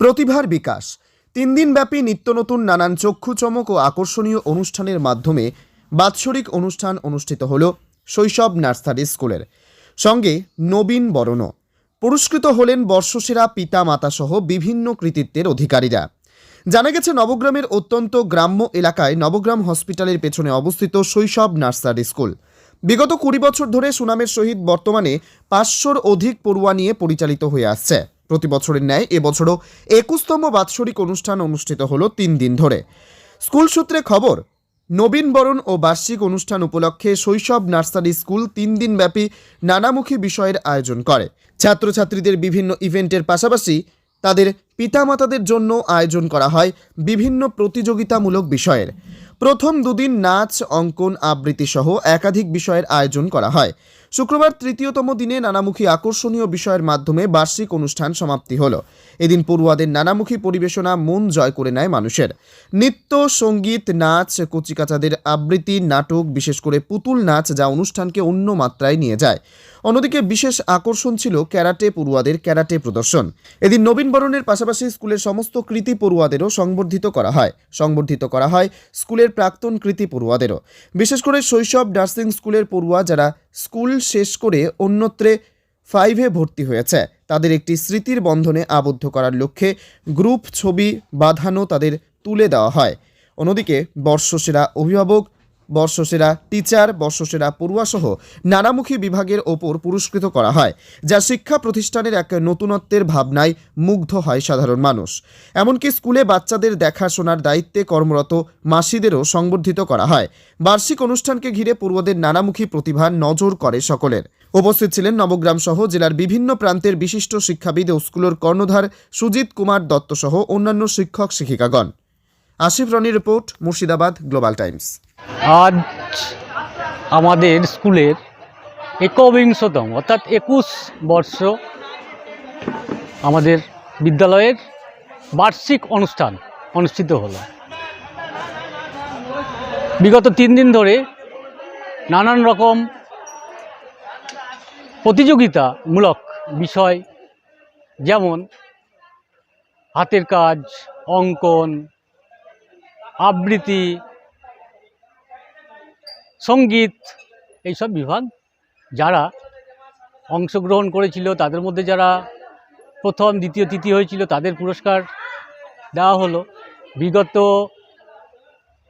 প্রতিভার বিকাশ। তিন দিনব্যাপী নিত্য নতুন নানান চক্ষু চমক ও আকর্ষণীয় অনুষ্ঠানের মাধ্যমে বাৎসরিক অনুষ্ঠান অনুষ্ঠিত হল শৈশব নার্সারি স্কুলের। সঙ্গে নবীন বরণ পুরস্কৃত হলেন বর্ষসেরা পিতা মাতাসহ বিভিন্ন কৃতিত্বের অধিকারীরা। জানা গেছে, নবগ্রামের অত্যন্ত গ্রাম্য এলাকায় নবগ্রাম হসপিটালের পেছনে অবস্থিত শৈশব নার্সারি স্কুল। বিগত কুড়ি বছর ধরে সুনামের সহিত বর্তমানে পাঁচশোর অধিক পড়ুয়া নিয়ে পরিচালিত হয়ে আসছে। প্রতি বছরের ন্যায় এবছরও একুশতম বাৎসরিক অনুষ্ঠান অনুষ্ঠিত হলো তিন দিন ধরে। স্কুল সূত্রে খবর, নবীন বরণ ও বার্ষিক অনুষ্ঠান উপলক্ষে শৈশব নার্সারি স্কুল তিন দিনব্যাপী নানামুখী বিষয়ের আয়োজন করে। ছাত্রছাত্রীদের বিভিন্ন ইভেন্টের পাশাপাশি তাদের পিতামাতাদের জন্য আয়োজন করা হয় বিভিন্ন প্রতিযোগিতামূলক বিষয়ের। প্রথম দুদিন নাচ, অঙ্কন, আবৃত্তি সহ একাধিক বিষয়ের আয়োজন করা হয়। শুক্রবার তৃতীয়তম দিনে নানামুখী আকর্ষণীয় বিষয়ের মাধ্যমে বার্ষিক অনুষ্ঠান সমাপ্তি হলো। এদিন পড়ুয়াদের নানামুখী পরিবেশনা মন জয় করে নেয় মানুষের। নৃত্য, সংগীত, নাচ, কচিকাচাদের আবৃত্তি, নাটক, বিশেষ করে পুতুল নাচ যা অনুষ্ঠানকে অন্য মাত্রায় নিয়ে যায়। অন্যদিকে বিশেষ আকর্ষণ ছিল ক্যারাটে পড়ুয়াদের ক্যারাটে প্রদর্শন। এদিন নবীন বরণের পাশাপাশি স্কুলের সমস্ত কৃতি পড়ুয়াদেরও সংবর্ধিত করা হয়। সংবর্ধিত করা হয় স্কুলের প্রাক্তন কৃতি পড়ুয়াদেরও। বিশেষ করে শৈশব নার্সিং স্কুলের পড়ুয়া যারা স্কুল শেষ করে অন্যত্রে ফাইভে ভর্তি হয়েছে, তাদের একটি স্মৃতির বন্ধনে আবদ্ধ করার লক্ষ্যে গ্রুপ ছবি বাঁধানো তাদের তুলে দেওয়া হয়। অন্যদিকে বর্ষসেরা অভিভাবক বর্ষসেরা টিচার, বর্ষসেরা পড়ুয়াসহ নানামুখী বিভাগের ওপর পুরস্কৃত করা হয়, যা শিক্ষা প্রতিষ্ঠানের এক নতুনত্বের ভাবনায় মুগ্ধ হয় সাধারণ মানুষ। এমনকি স্কুলে বাচ্চাদের দেখাশোনার দায়িত্বে কর্মরত মাসিদেরও সংবর্ধিত করা হয়। বার্ষিক অনুষ্ঠানকে ঘিরে পড়ুয়াদের নানামুখী প্রতিভা নজর করে সকলের। উপস্থিত ছিলেন নবগ্রাম সহ জেলার বিভিন্ন প্রান্তের বিশিষ্ট শিক্ষাবিদ ও স্কুলের কর্ণধার সুজিত কুমার দত্ত সহ অন্যান্য শিক্ষক শিক্ষিকাগণ আসিফ রনির রিপোর্ট, মুর্শিদাবাদ, গ্লোবাল টাইমস। আজ আমাদের স্কুলের একবিংশতম, অর্থাৎ একুশ বর্ষ আমাদের বিদ্যালয়ের বার্ষিক অনুষ্ঠান অনুষ্ঠিত হলো। বিগত তিন দিন ধরে নানান রকম প্রতিযোগিতামূলক বিষয়, যেমন হাতের কাজ, অঙ্কন, আবৃত্তি সংগীত, এইসব বিভাগ যারা অংশগ্রহণ করেছিল, তাদের মধ্যে যারা প্রথম, দ্বিতীয় তৃতীয় হয়েছিল, তাদের পুরস্কার দেওয়া হলো। বিগত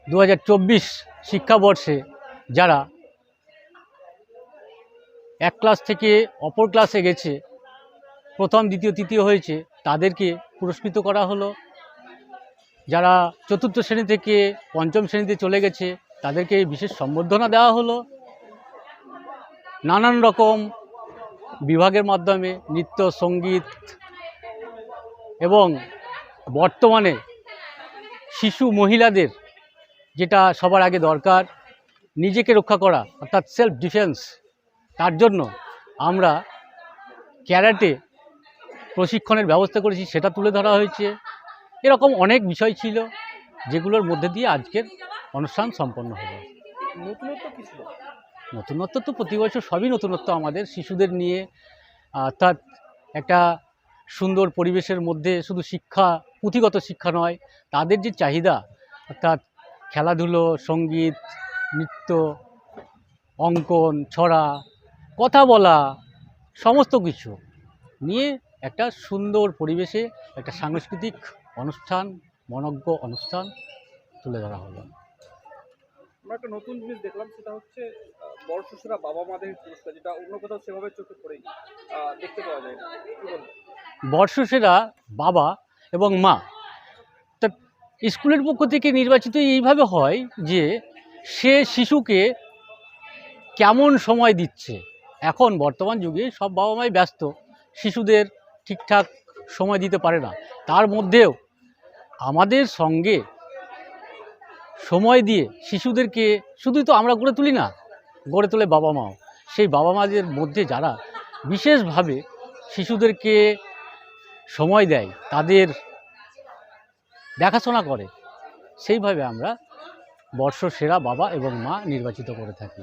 দু হাজার চব্বিশ শিক্ষাবর্ষে যারা এক ক্লাস থেকে অপর ক্লাসে গেছে, প্রথম, দ্বিতীয় তৃতীয় হয়েছে, তাদেরকে পুরস্কৃত করা হলো। যারা চতুর্থ শ্রেণি থেকে পঞ্চম শ্রেণীতে চলে গেছে তাদেরকে বিশেষ সম্বর্ধনা দেওয়া হলো। নানান রকম বিভাগের মাধ্যমে নৃত্য, সংগীত এবং বর্তমানে শিশু মহিলাদের যেটা সবার আগে দরকার, নিজেকে রক্ষা করা, অর্থাৎ সেলফ ডিফেন্স তার জন্য আমরা ক্যারাটে প্রশিক্ষণের ব্যবস্থা করেছি, সেটা তুলে ধরা হয়েছে। এরকম অনেক বিষয় ছিল যেগুলোর মধ্যে দিয়ে আজকের অনুষ্ঠান সম্পন্ন হলো। নতুনত্ব নতুনত্ব তো প্রতি বছর সবই নতুনত্ব আমাদের। শিশুদের নিয়ে অর্থাৎ একটা সুন্দর পরিবেশের মধ্যে শুধু শিক্ষা পুঁথিগত শিক্ষা নয় তাদের যে চাহিদা অর্থাৎ খেলাধুলো সংগীত নৃত্য অঙ্কন ছড়া কথা বলা সমস্ত কিছু নিয়ে একটা সুন্দর পরিবেশে একটা সাংস্কৃতিক অনুষ্ঠান মনজ্ঞ অনুষ্ঠান তুলে ধরা হলো। আমরা একটা নতুন জিনিস দেখলাম সেটা হচ্ছে আহ, বর্ষসেরা বাবা মাদের পুরস্কার যেটা অন্য কোথাও সেভাবে চোখে আহ, দেখতে পাওয়া যায় বর্ষসেরা বাবা এবং মা। তা স্কুলের পক্ষ থেকে নির্বাচিত এইভাবে হয় যে সে শিশুকে কেমন সময় দিচ্ছে? এখন বর্তমান যুগে সব বাবা মাই ব্যস্ত শিশুদের ঠিকঠাক সময় দিতে পারে না। তার মধ্যেও আমাদের সঙ্গে সময় দিয়ে শিশুদেরকে, শুধুই তো আমরা গড়ে তুলি না, গড়ে তোলে বাবা মাও। সেই বাবা মাদের মধ্যে যারা বিশেষভাবে শিশুদেরকে সময় দেয়, তাদের দেখাশোনা করে, সেইভাবে আমরা বর্ষ সেরা বাবা এবং মা নির্বাচিত করে থাকি।